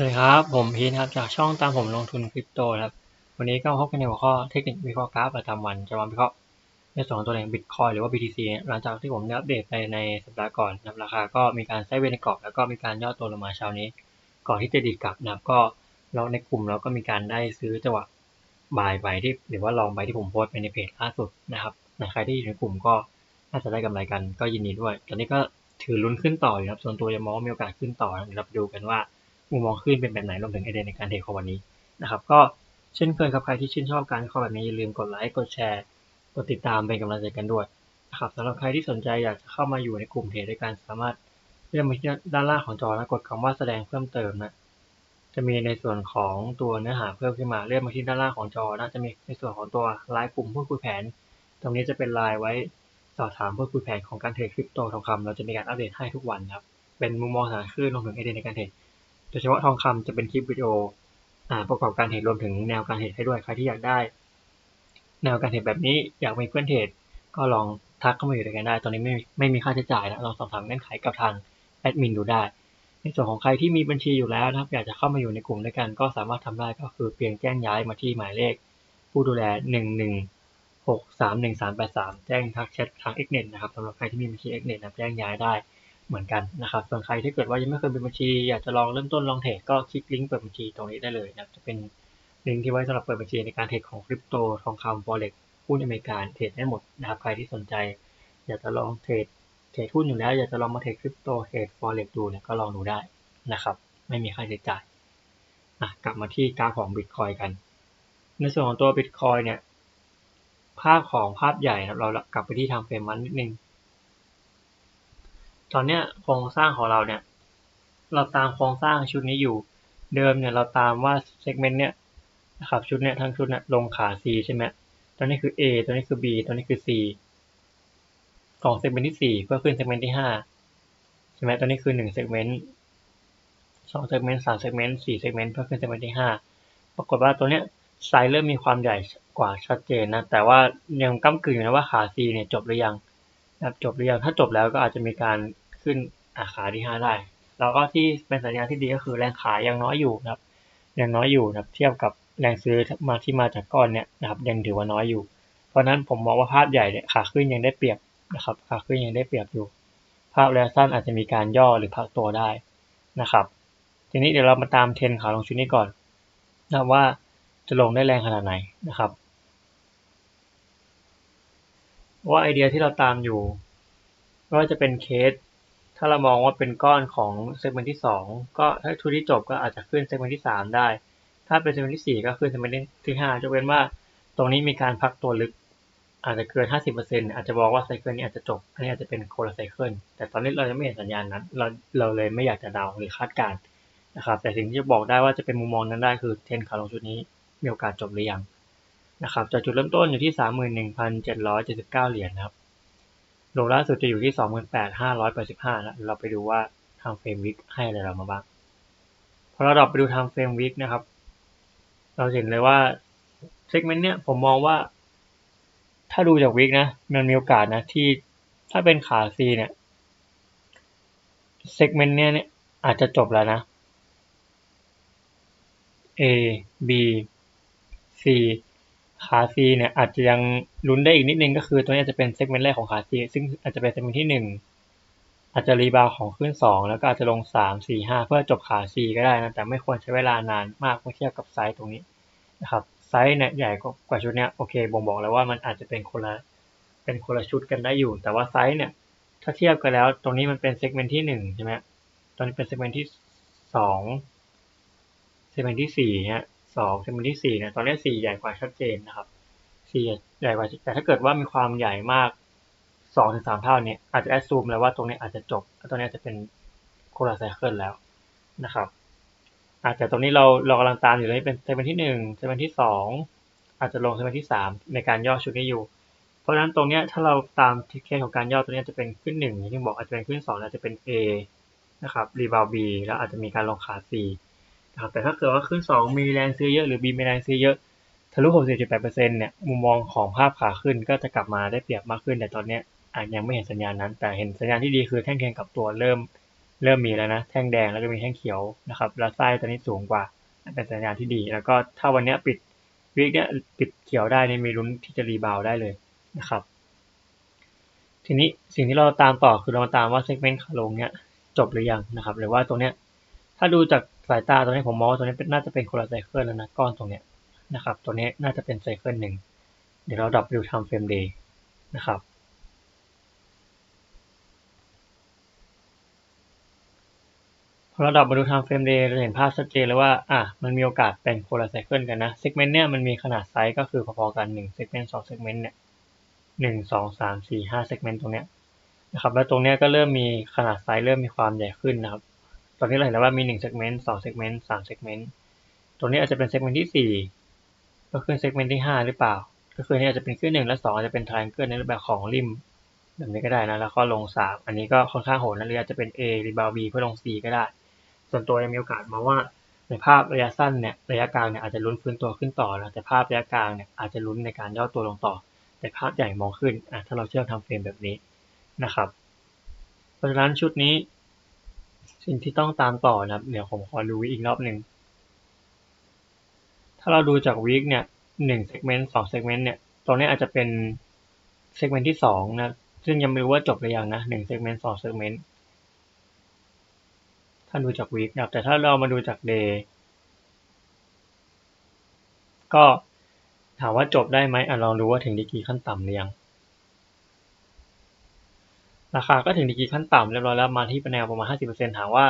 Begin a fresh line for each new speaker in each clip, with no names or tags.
สวัสดีครับ ผมพีทครับจากช่องตามผมลงทุนคริปโตครับ วันนี้ก็พบกันในหัวข้อเทคนิควิเคราะห์กราฟประจำวันจะมาวิเคราะห์ในส่วนของตัวแหล่งบิตคอยหรือว่า BTC หลังจากที่ผมได้อัปเดตไปในสัปดาห์ก่อนนะราคาก็มีการไซด์เวย์ในกรอบแล้วก็มีการย่อตัวลงมาเช้านี้ ก่อนที่จะดีดกลับนะครับก็เราในกลุ่มเราก็มีการได้ซื้อจังหวะบ่ายไปที่หรือว่าลองไปที่ผมโพสต์ไปในเพจล่าสุดนะครับใครที่อยู่ในกลุ่มก็น่าจะได้กำไรกันก็ยินดีด้วยตอนนี้ก็ถือลุ้นขึ้นต่ออยู่ครับส่วนตัวยังมองมีโอกาสขึ้นต่อเดี๋ยวเราไปดูกันว่า มุมมองขึ้นเป็นแบบไหนรวมถึงไอเดียในการเทรดของวันนี้นะครับ ก็เช่นเคยครับใครที่ชื่นชอบการวิเคราะห์แบบนี้อย่าลืมกดไลค์กดแชร์กดติดตามเป็นกำลังใจกันด้วยนะครับสำหรับใครที่สนใจอยากจะเข้ามาอยู่ในกลุ่มเทรดด้วยกันสามารถเลื่อนมาที่ด้านล่างของจอแล้วกดคำว่าแสดงเพิ่มเติมนะจะมีในส่วนของตัวเนื้อหาเพิ่มขึ้นมาเลื่อนมาที่ด้านล่างของจอนะจะมีในส่วนของตัวไลน์กลุ่มพูดคุยแผน ตรงนี้จะเป็นไลน์ไว้สอบถามพูดคุยแผนของการเทรดคริปโตทองคำเราจะมีการอัปเดตให้ทุกวันครับเป็นมุมมองสานคลื่นรวมถึงไอเดียในการเทรด โดยเฉพาะทองคำจะเป็นคลิปวิดีโอประกอบการเทรดรวมถึงแนวการเทรดให้ด้วยใครที่อยากได้ แนวการเทรดแบบนี้อยากมีเพื่อนเทรดก็ลองทักเข้ามาอยู่ด้วยกันได้ ตอนนี้ไม่ไม่มีค่าใช้จ่ายนะลองสอบถามเงื่อนไขกับทางแอดมินดูได้ ในส่วนของใครที่มีบัญชีอยู่แล้วนะครับอยากจะเข้ามาอยู่ในกลุ่มด้วยกัน ก็สามารถทำได้ก็คือเพียงแจ้งย้ายมาที่หมายเลข ผู้ดูแล 1 1 6 3 1 3 8 3 แจ้งทักแชททาง Xnet นะครับสำหรับใครที่มีบัญชี Xnet นะแจ้งย้ายได้ เหมือนกันนะครับ ส่วนใครที่เกิดว่ายังไม่เคยเป็นบัญชี อยากจะลองเริ่มต้นลองเทรดก็คลิกลิงก์เปิดบัญชีตรงนี้ได้เลยนะจะเป็นลิงก์ที่ไว้สำหรับเปิดบัญชีในการเทรดของคริปโตทองคำฟอเร็กหุ้นอเมริกาเทรดได้หมดนะครับใครที่สนใจ อยากจะลองเทรดเทรดหุ้นอยู่แล้ว อยากจะลองมาเทรดคริปโตเทรดฟอเร็กดูเนี่ยก็ลองดูได้นะครับ ไม่มีค่าใช้จ่ายอะกลับมาที่กราฟของบิตคอยกัน ในส่วนของตัวบิตคอยเนี่ยภาพของภาพใหญ่เรากลับไปที่ทางเฟรมมันนิดนึง ตอนเนี้ยโครงสร้างของเราเนี่ย เราตามโครงสร้างชุดนี้อยู่ เดิมเนี่ยเราตามว่าเซกเมนต์เนี่ยนะครับชุดเนี้ยทั้งชุดเนี่ยลงขา C ใช่ไหมตัวนี้คือ A ตัวนี้คือ B ตัวนี้คือ C สองเซกเมนต์ที่สี่เพื่อขึ้นเซกเมนต์ที่ห้าใช่ไหมตัวนี้คือหนึ่งเซกเมนต์สองเซกเมนต์สามเซกเมนต์สี่เซกเมนต์เพื่อขึ้นเซกเมนต์ที่ห้าปรากฏว่าตัวเนี้ยไซส์เริ่มมีความใหญ่กว่าชัดเจนนะ แต่ว่ายังก้ากึ่งอยู่นะว่าขา C เนี่ยจบหรือยัง นะครับจบหรือยังถ้าจบแล้วก็อาจจะมีการขึ้นอาขาที่ห้าได้ แล้วก็ที่เป็นสัญญาณที่ดีก็คือแรงขายยังน้อยอยู่นะครับ ยังน้อยอยู่นะครับเทียบกับแรงซื้อมาที่มาจากก้อนเนี่ยนะครับยังถือว่าน้อยอยู่ เพราะนั้นผมมองว่าภาพใหญ่เนี่ยขาขึ้นยังได้เปรียบนะครับขาขึ้นยังได้เปรียบอยู่ ภาพระยะสั้นอาจจะมีการย่อหรือพักตัวได้นะครับ ทีนี้เดี๋ยวเรามาตามเทรนขาลงชุดนี้ก่อนนะว่าจะลงได้แรงขนาดไหนนะครับ ว่าไอเดียที่เราตามอยู่ก็จะเป็นเคส ถ้าเรามองว่าเป็นก้อนของเซกเมนต์ที่สองก็ถ้าชุดที่จบก็อาจจะขึ้นเซกเมนต์ที่สามได้ ถ้าเป็นเซกเมนต์ที่สี่ก็ขึ้นเซกเมนต์ที่ห้าจะเป็นว่า ตรงนี้มีการพักตัวลึก อาจจะเกินห้าสิบเปอร์เซ็นต์อาจจะบอกว่าไซเคิลนี้อาจจะจบอันนี้อาจจะเป็นโคลาไซเคิลแต่ตอนนี้เรายังไม่เห็นสัญญาณนั้น เราเราเลยไม่อยากจะเดาหรือคาดการณ์นะครับแต่สิ่งที่จะบอกได้ว่าจะเป็นมุมมองนั้นได้คือเทรนขาลงชุดนี้มีโอกาสจบหรือยัง นะครับจากจุดเริ่มต้นอยู่ที่สามหมื่นหนึ่งพันเจ็ดร้อยเจ็ดสิบเก้าเหรียญนะครับโลล่าสุดจะอยู่ที่สองหมื่นแปดห้าร้อยแปดสิบห้าแล้วเราไปดูว่าทางเฟรมวิกให้อะไรเรามาบ้างพอเราดรอปไปดูทางเฟรมวิกนะครับ เราเห็นเลยว่าเซกเมนต์เนี้ยผมมองว่า ถ้าดูจากวิกนะ มันมีโอกาสนะที่ถ้าเป็นขาซีเนี่ยเซกเมนต์เนี้ยเนี่ยอาจจะจบแล้วนะ A B C ขาซีเนี่ยอาจจะยังลุ้นได้อีกนิดนึงก็คือตัวนี้จะเป็นเซกเมนต์แรกของขาซีซึ่งอาจจะเป็นเซกเมนต์ที่หนึ่งอาจจะรีบาวของขึ้นสองแล้วก็อาจจะลงสามสี่ห้าเพื่อจบขาซีก็ได้นะ แต่ไม่ควรใช้เวลานานมากเมื่อเทียบกับไซส์ตรงนี้นะครับไซส์เนี่ยใหญ่กว่าชุดเนี้ยโอเคบ่งบอกแล้วว่ามันอาจจะเป็นคนละเป็นคนละชุดกันได้อยู่ แต่ว่าไซส์เนี่ยถ้าเทียบกันแล้วตรงนี้มันเป็นเซกเมนต์ที่หนึ่งใช่ไหมตอนนี้เป็นเซกเมนต์ที่สองเซกเมนต์ที่สี่เนี่ย สองเซกเมนต์ที่สี่เนี่ยตอนนี้สี่ใหญ่กว่าชัดเจนนะครับสี่ใหญ่กว่าแต่ถ้าเกิดว่ามีความใหญ่มากสองถึงสามเท่าเนี้อาจจะแอดซูมแล้วว่าตรงนี้อาจจะจบตรงนี้จะเป็นโคลาไซเคิลแล้วนะครับอาจจะตรงนี้เราเรากำลังตามอยู่ตรงนี้เป็นเซเมนต์ที่หนึ่งเซเมนต์ที่สองอาจจะลงเซเมนต์ที่สามในการย่อชุดนี้อยู่ เพราะฉะนั้นตรงนี้ถ้าเราตามทิศเคของการย่อตัวนี้จะเป็นขึ้นหนึ่งอย่างที่บอกอาจจะเป็นขึ้นสองอาจจะเป็น A นะครับรีบาวบีแล้วอาจจะมีการลงขา C นะครับแต่ถ้าเกิดว่าขึ้น 2 มีแรงซื้อเยอะหรือ B มีแรงซื้อเยอะทะลุ60.8%เนี่ยมุมมองของภาพขาขึ้นก็จะกลับมาได้เปรียบมากขึ้น แต่ตอนนี้อาจยังไม่เห็นสัญญาณนั้น แต่เห็นสัญญาณที่ดีคือแท่งเทียนกับตัวเริ่มเริ่มมีแล้วนะ แท่งแดงแล้วก็มีแท่งเขียวนะครับแล้วไส้ตัวนี้สูงกว่าเป็นสัญญาณที่ดี แล้วก็ถ้าวันนี้ปิดวิกเนี้ยปิดเขียวได้นี่มีลุ้นที่จะรีบาวได้เลยนะครับ ทีนี้สิ่งที่เราตามต่อคือเรามาตามว่าเซกเมนต์ขาลงเนี้ยจบหรือยังนะครับ หรือว่าตัวเนี้ย ถ้าดูจากสายตาตัวนี้ผมมองว่าตัวนี้เป็นน่าจะเป็นคนละไซเคิลแล้วนะก้อนตรงเนี้ยนะครับ ตัวนี้น่าจะเป็นไซเคิลหนึ่งเดี๋ยวเราดับดูทำเฟรมเดย์นะครับพอเราดับมาดูทำเฟรมเดย์เราเห็นภาพชัดเจนเลยว่าอะมันมีโอกาสเป็นคนละไซเคิลกันนะเซกเมนต์เนี้ยมันมีขนาดไซส์ก็คือพอๆกันหนึ่งเซกเมนต์สองเซกเมนต์เนี่ยหนึ่งสองสามสี่ห้าเซกเมนต์ตรงเนี้ยนะครับแล้วตรงเนี้ยก็เริ่มมีขนาดไซส์เริ่มมีความใหญ่ขึ้นนะครับ ตอนนี้เราเห็นแล้วว่ามีหนึ่งเซกเมนต์สองเซกเมนต์สามเซกเมนต์ตรงนี้อาจจะเป็นเซกเมนต์ที่สี่ก็คือเซกเมนต์ที่ห้าหรือเปล่า ก็คือนี่อาจจะเป็นขึ้นหนึ่งและสองอาจจะเป็นทรานเกิลในรูปแบบของริมแบบนี้ก็ได้นะ แล้วก็ลงสามอันนี้ก็ค่อนข้างโหดนะหรืออาจจะเป็น A รีบาว B เพื่อลง C ก็ได้ ส่วนตัวยังมีโอกาสมาว่าในภาพระยะสั้นเนี่ยระยะกลางเนี่ยอาจจะลุ้นฟื้นตัวขึ้นต่อนะแต่ภาพระยะกลางเนี่ยอาจจะลุ้นในการย่อตัวลงต่อ แต่ภาพใหญ่มองขึ้นอะถ้าเราเชื่อมทำเฟรมแบบนี้นะครับ เพราะฉะนั้นชุดนี้ สิ่งที่ต้องตามต่อนะครับ เดี๋ยวผมขอดูอีกรอบหนึ่ง ถ้าเราดูจากวีคเนี่ยหนึ่งเซกเมนต์สองเซกเมนต์เนี่ยตรงนี้อาจจะเป็นเซกเมนต์ที่สองนะซึ่งยังไม่รู้ว่าจบหรือยังนะหนึ่งเซกเมนต์สองเซกเมนต์ถ้าดูจากวีคนะครับ แต่ถ้าเรามาดูจากเดย์ก็ถามว่าจบได้ไหมอะลองดูว่าถึงดีกี่ขั้นต่ำหรือยัง ราคาก็ถึงดีกีขั้นต่ำเรียบร้อยแล้วมาที่แนวประมาณ 50%ถามว่า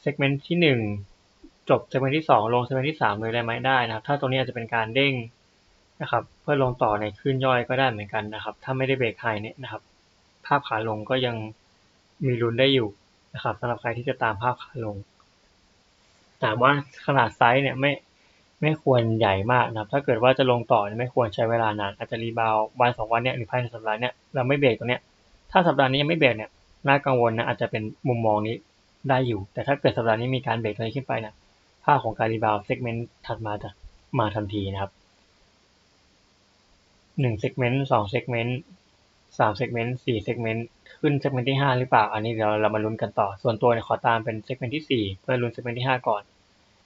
เซกเมนต์ที่ 1 จบเซกเมนต์ที่ 2 ลงเซกเมนต์ที่ 3 เลยได้ไหมได้นะครับ ถ้าตรงนี้อาจจะเป็นการเด้งนะครับ เพื่อลงต่อในคลื่นย่อยก็ได้เหมือนกันนะครับ ถ้าไม่ได้เบรกไฮเนี่ยนะครับ ภาพขาลงก็ยังมีลุ้นได้อยู่นะครับสำหรับใครที่จะตามภาพขาลงถามว่าขนาดไซส์เนี่ยไม่ไม่ควรใหญ่มากนะครับ ถ้าเกิดว่าจะลงต่อไม่ควรใช้เวลานานอาจจะรีบาววันสองวันเนี่ยหรือภายในสัปดาห์เนี่ยเราไม่เบรกตรงเนี้ย ถ้าสัปดาห์นี้ยังไม่เบรกเนี่ยน่ากังวลนะอาจจะเป็นมุมมองนี้ได้อยู่ แต่ถ้าเกิดสัปดาห์นี้มีการเบรกอะไรขึ้นไปนะภาพของการรีบาวเซกเมนต์ถัดมาจะมาทันทีนะครับหนึ่งเซกเมนต์สองเซกเมนต์สามเซกเมนต์สี่เซกเมนต์ขึ้นเซกเมนต์ที่ห้าหรือเปล่า อันนี้เดี๋ยวเรามาลุ้นกันต่อ ส่วนตัวเนี่ยขอตามเป็นเซกเมนต์ที่สี่เพื่อลุ้นเซกเมนต์ที่ห้าก่อน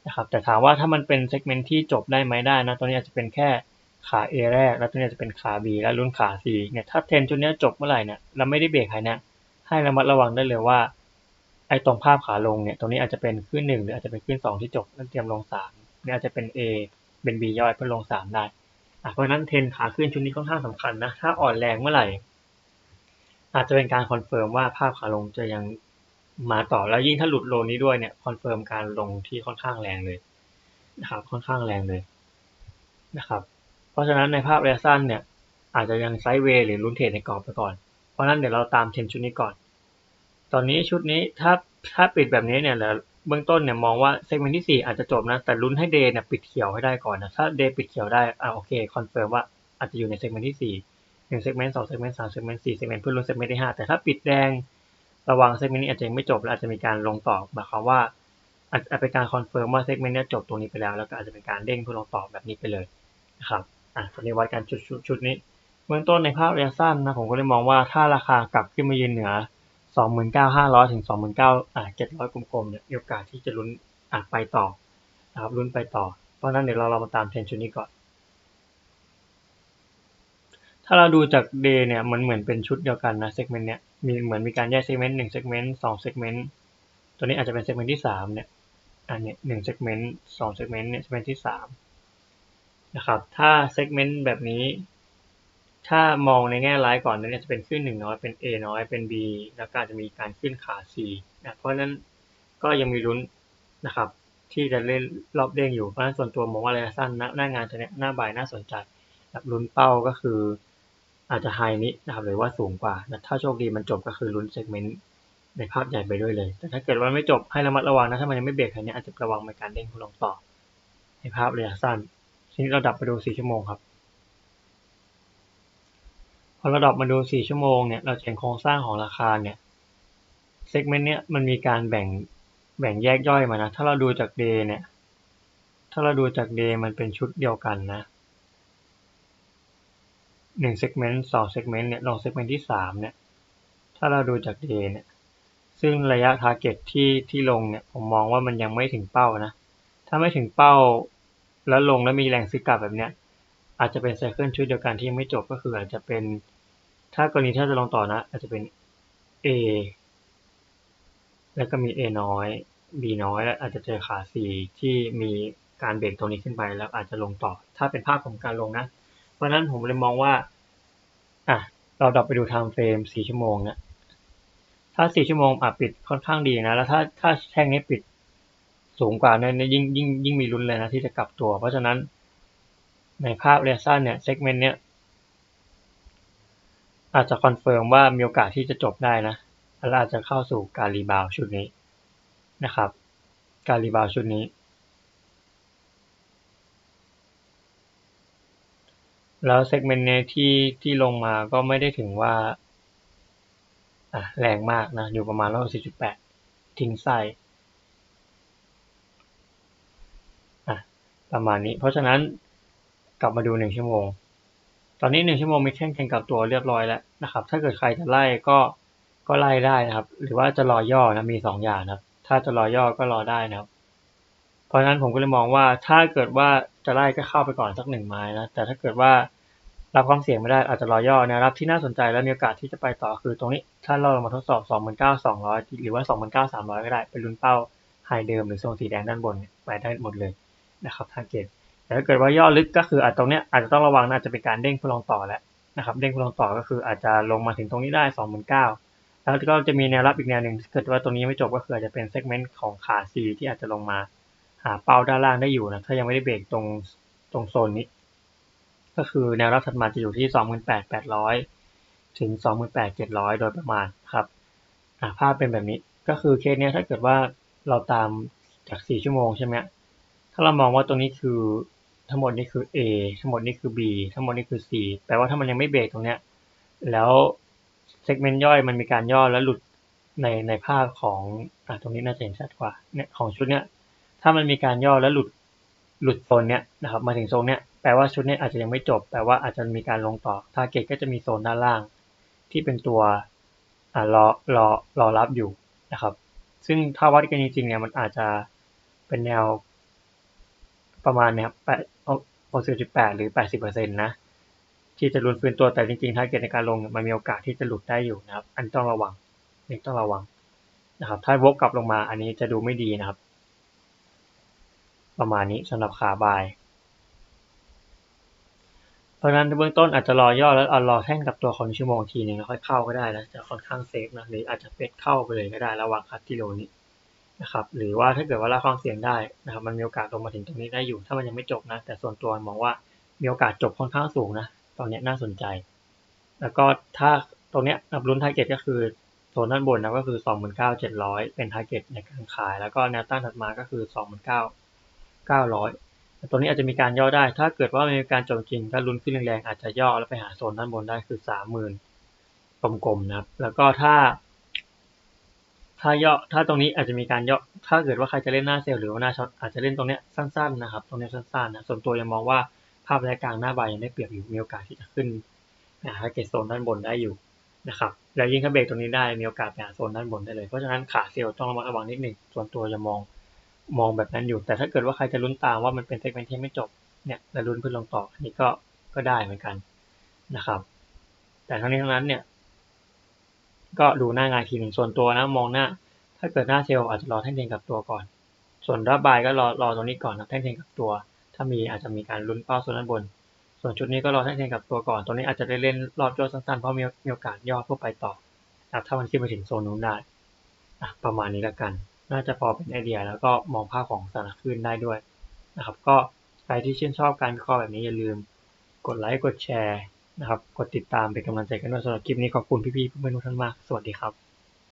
นะครับแต่ถามว่าถ้ามันเป็นเซกเมนต์ที่จบได้ไหมได้นะตัวนี้อาจจะเป็นแค่ ขา A แรก แล้วตัวนี้จะเป็นขา B แล้วลุ้นขา C เนี่ยถ้าเทรนจุดนี้จบเมื่อไหร่เนี่ยเราไม่ได้เบรกใครนะให้ระมัดระวังได้เลยว่าไอ้ตรงภาพขาลงเนี่ยตรงนี้อาจจะเป็นขึ้นหนึ่งหรืออาจจะเป็นขึ้นสองที่จบแล้วเตรียมลงสามเนี่ยอาจจะเป็น A เป็น B ย่อยเพื่อลงสามได้เพราะนั้นเทรนขาขึ้นชุดนี้ค่อนข้างสำคัญนะถ้าอ่อนแรงเมื่อไหร่ อาจจะเป็นการคอนเฟิร์มว่าภาพขาลงจะยังมาต่อแล้วยิ่งถ้าหลุดโลนี้ด้วยเนี่ยคอนเฟิร์มการลงที่ค่อนข้างแรงเลยนะครับค่อนข้างแรงเลยนะครับ ราะฉะนั้นในภาพระยะสั้นเนี่ยอาจจะยังไซด์เวย์หรือลุ้นเทรดในกรอบไปก่อน เพราะนั้นเดี๋ยวเราตามเทรนชุดนี้ก่อน ตอนนี้ชุดนี้ถ้าถ้าปิดแบบนี้เนี่ยเบื้องต้นเนี่ยมองว่าเซกเมนต์ที่ 4 อาจจะจบนะ แต่ลุ้นให้เดย์เนี่ยปิดเขียวให้ได้ก่อนนะ ถ้าเดย์ปิดเขียวได้อ่าโอเคคอนเฟิร์มว่าอาจจะอยู่ในเซกเมนต์ที่4 1เซกเมนต์2เซกเมนต์3เซกเมนต์4เซกเมนต์เพื่อลุ้นเซกเมนต์ที่5แต่ถ้าปิดแดงระวังเซกเมนต์นี้อาจจะยังไม่จบและอาจจะมีการลงต่อหมายความว่าอาจจะเป็นการคอนเฟิร์มว่าเซกเมนต์นี้จบตรงนี้ไปแล้ว แล้วก็อาจจะเป็นการเด้งเพื่อลงต่อแบบนี้ไปเลยนะครับ อะตอนนี้วัดการชุดชุดนี้เบื้องต้นในภาพระยะสั้นนะผมก็เลยมองว่าถ้าราคากลับขึ้นมายืนเหนือ 29,500 ถึง 29,000อ่า700กลมๆเนี่ยมีโอกาสที่จะลุ้นอะไปต่อนะครับลุ้นไปต่อ เพราะนั้นเดี๋ยวเราเรามาตามเทรนชุดนี้ก่อน ถ้าเราดูจากเดย์เนี่ยมันเหมือนเป็นชุดเดียวกันนะเซกเมนต์เนี้ยมีเหมือนมีการแยกเซกเมนต์หนึ่งเซกเมนต์สองเซกเมนต์ตัวนี้อาจจะเป็นเซกเมนต์ที่สามเนี่ยอันนี้หนึ่งเซกเมนต์สองเซกเมนต์เนี่ยเซกเมนต์ที่สาม นะครับ ถ้าเซกเมนต์แบบนี้ ถ้ามองในแง่ร้ายก่อนนั้นจะเป็นขึ้นหนึ่งน้อย เป็น A น้อย เป็น B แล้วก็จะมีการขึ้นขา C นะเพราะฉะนั้นก็ยังมีลุ้นนะครับ ที่จะเล่นรอบเด้งอยู่ เพราะฉะนั้นส่วนตัวมองว่าระยะสั้นหน้างานจะเนี้ยหน้าบ่ายน่าสนใจแบบลุ้นเป้าก็คืออาจจะไฮนี้นะครับหรือว่าสูงกว่าถ้าโชคดีมันจบก็คือลุ้นเซกเมนต์ในภาพใหญ่ไปด้วยเลย แต่ถ้าเกิดว่าไม่จบให้ระมัดระวังนะ ถ้ามันยังไม่เบรกอันนี้อาจจะระวังในการเด้งลงต่อ ในภาพระยะสั้น ทีนี้เราดับไปดู4ชั่วโมงครับ พอเราดรอปมาดู4ชั่วโมงเนี่ย เราเห็นโครงสร้างของราคาเนี่ยเซกเมนต์เนี้ยมันมีการแบ่งแบ่งแยกย่อยมานะ ถ้าเราดูจากเดย์เนี่ย ถ้าเราดูจากเดย์มันเป็นชุดเดียวกันนะหนึ่งเซกเมนต์สองเซกเมนต์เนี่ยลงเซกเมนต์ที่สามเนี่ย ถ้าเราดูจากเดย์เนี่ย ซึ่งระยะทาร์เก็ตที่ที่ลงเนี่ย ผมมองว่ามันยังไม่ถึงเป้านะ ถ้าไม่ถึงเป้า แล้วลงแล้วมีแรงซื้อกลับแบบเนี้ย อาจจะเป็นไซเคิลชุดเดียวกันที่ยังไม่จบก็คืออาจจะเป็น ถ้ากรณีถ้าจะลงต่อนะ อาจจะเป็น A แล้วก็มี A น้อย B น้อยแล้วอาจจะเจอขา C ที่มีการเบรกตรงนี้ขึ้นไปแล้วอาจจะลงต่อ ถ้าเป็นภาพของการลงนะ เพราะฉะนั้นผมเลยมองว่า อะ เราดับไปดูไทม์เฟรม4ชั่วโมงเนี่ยถ้า 4 ชั่วโมงอะปิดค่อนข้างดีนะ แล้วถ้าถ้าแท่งนี้ปิด สูงกว่าเนี่ยยิ่งยิ่งยิ่งมีลุ้นเลยนะที่จะกลับตัว เพราะฉะนั้นในภาพเรียสั้นเนี่ยเซกเมนต์เนี้ยอาจจะคอนเฟิร์มว่ามีโอกาสที่จะจบได้นะแล้วอาจจะเข้าสู่การรีบาวชุดนี้นะครับ การรีบาวชุดนี้ แล้วเซกเมนต์เนี้ที่ที่ลงมาก็ไม่ได้ถึงว่าอะแรงมากนะ อยู่ประมาณร้อยสี่จุดแปดทิ้งไส้อะ ประมาณนี้ เพราะฉะนั้นกลับมาดูหนึ่งชั่วโมง ตอนนี้หนึ่งชั่วโมงมีแท่งแข่งกับตัวเรียบร้อยแล้วนะครับ ถ้าเกิดใครจะไล่ก็ก็ไล่ได้นะครับ หรือว่าจะรอย่อนะมีสองอย่างนะครับ ถ้าจะรอย่อก็รอได้นะครับ เพราะฉะนั้นผมก็เลยมองว่าถ้าเกิดว่าจะไล่ก็เข้าไปก่อนสักหนึ่งไม้นะ แต่ถ้าเกิดว่ารับความเสี่ยงไม่ได้อาจจะรอย่อนะรับที่น่าสนใจและมีโอกาสที่จะไปต่อคือตรงนี้ ถ้าเรามาทดสอบ 29,200 หรือว่า 29,300 ก็ได้ เป็นลุ้นเป้าไฮเดิมหรือโซนสีแดงด้านบนไปได้หมดเลย นะครับทาร์เก็ตแต่ถ้าเกิดว่าย่อลึกก็คืออาจตรงเนี้ยอาจจะต้องระวังนะอาจจะเป็นการเด้งพลองต่อแล้วนะครับ เด้งพลองต่อก็คืออาจจะลงมาถึงตรงนี้ได้29,000แล้วก็จะมีแนวรับอีกแนวหนึ่งเกิดว่าตรงนี้ไม่จบก็คืออาจจะเป็นเซกเมนต์ของขา C ที่อาจจะลงมาหาเป้าด้านล่างได้อยู่นะถ้ายังไม่ได้เบรกตรงตรงโซนนี้ ก็คือแนวรับถัดมาจะอยู่ที่ 28,800 ถึง 28,700 โดยประมาณครับภาพเป็นแบบนี้ก็คือเคสนี้ถ้าเกิดว่าเราตามจาก 4 ชั่วโมงใช่ไหม ถ้าเรามองว่าตรงนี้คือทั้งหมดนี่คือ A ทั้งหมดนี่คือ B ทั้งหมดนี่คือ C แปลว่าถ้ามันยังไม่เบรกตรงเนี้ย แล้วเซกเมนต์ย่อยมันมีการย่อแล้วหลุดในในภาพของอ่าตรงนี้น่าจะเห็นชัดกว่าเนี่ยของชุดเนี้ย ถ้ามันมีการย่อแล้วหลุดหลุดโซนเนี้ยนะครับมาถึงโซนเนี้ยแปลว่าชุดนี้อาจจะยังไม่จบ แปลว่าอาจจะมีการลงต่อทาร์เก็ตก็จะมีโซนด้านล่าง ที่เป็นตัวอ่ารอรอรอรับอยู่นะครับ ซึ่งถ้าวัดกันจริงๆเนี่ยมันอาจจะเป็นแนว ประมาณเนี้ยแปดหกสิบจุดแปดหรือแปดสิบเปอร์เซ็นต์นะ ที่จะลุ้นฟื้นตัวแต่จริงๆถ้าเกิดในการลงมันมีโอกาสที่จะหลุดได้อยู่นะครับ อันต้องระวังนี่ต้องระวังนะครับ ถ้าวกกลับลงมาอันนี้จะดูไม่ดีนะครับ ประมาณนี้สำหรับขาบาย เพราะนั้นเบื้องต้นอาจจะรอย่อแล้วเอารอแท่งกับตัวคนชั่วโมงทีนึงแล้วค่อยเข้าก็ได้นะจะค่อนข้างเซฟนะหรืออาจจะเป็ดเข้าไปเลยก็ได้ระหว่างคัดที่โลนี้ นะครับหรือว่าถ้าเกิดว่ารับความเสี่ยงได้นะครับมันมีโอกาสลงมาถึงตรงนี้ได้อยู่ ถ้ามันยังไม่จบนะ แต่ส่วนตัวมองว่ามีโอกาสจบค่อนข้างสูงนะ ตอนนี้น่าสนใจ แล้วก็ถ้าตรงเนี้ยนับรุ้นทาร์เก็ตก็คือโซนด้านบนนะก็คือ 29,700 เป็นทาร์เก็ตในการขาย แล้วก็แนวต้านถัดมาก็คือ 29,900 ตัวนี้อาจจะมีการย่อได้ ถ้าเกิดว่ามีการจบจริงถ้าลุ้นขึ้นแรงๆอาจจะย่อแล้วไปหาโซนด้านบนได้คือ 30,000กลมๆนะครับแล้วก็ถ้า ถ้าย่อถ้าตรงนี้อาจจะมีการย่อถ้าเกิดว่าใครจะเล่นหน้าเซลล์หรือว่าหน้าช็อตอาจจะเล่นตรงเนี้ยสั้นๆนะครับ ตรงเนี้ยสั้นๆนะส่วนตัวยังมองว่าภาพระยะกลางหน้าใบยังได้เปรียบอยู่มีโอกาสที่จะขึ้นหาเกตโซนด้านบนได้อยู่นะครับแล้วยิ่งถ้าเบรกตรงนี้ได้มีโอกาสไปหาโซนด้านบนได้เลยเพราะฉะนั้นขาเซลล์ต้องระมัดระวังนิดหนึ่งส่วนตัวจะมองมองแบบนั้นอยู่ แต่ถ้าเกิดว่าใครจะลุ้นตามว่ามันเป็นเซกเมนต์ที่ไม่จบเนี่ยแล้วลุ้นเพื่อลงต่ออันนี้ก็ก็ได้เหมือนกันนะครับ แต่ทั้งนี้ทั้งนั้นเนี่ย ก็ดูหน้างานทีหนึ่งส่วนตัวนะมองหน้า ถ้าเกิดหน้าเซลล์อาจจะรอแท่งเทงกับตัวก่อน ส่วนรับบายก็รอรอตรงนี้ก่อนนะแท่งเทงกับตัว ถ้ามีอาจจะมีการลุ้นเป้าโซนด้านบน ส่วนชุดนี้ก็รอแท่านเทงกับตัวก่อนตัวนี้อาจจะได้เล่นรอบย่อสั้นๆเพราะมีมีโอกาสย่อเพื่อไปต่อถ้ามันขึ้นไปถึงโซนนู้นได้ประมาณนี้ละกัน น่าจะพอเป็นไอเดียแล้วก็มองภาพของสถานขึ้นได้ด้วยนะครับก็ใครที่ชื่นชอบการวิเคราะห์แบบนี้อย่าลืม กดไลค์กดแชร์ นะครับ กดติดตามเป็นกำลังใจกันด้วยสำหรับคลิปนี้ขอบคุณพี่ๆเพื่อนๆทุกท่านมาก สวัสดีครับ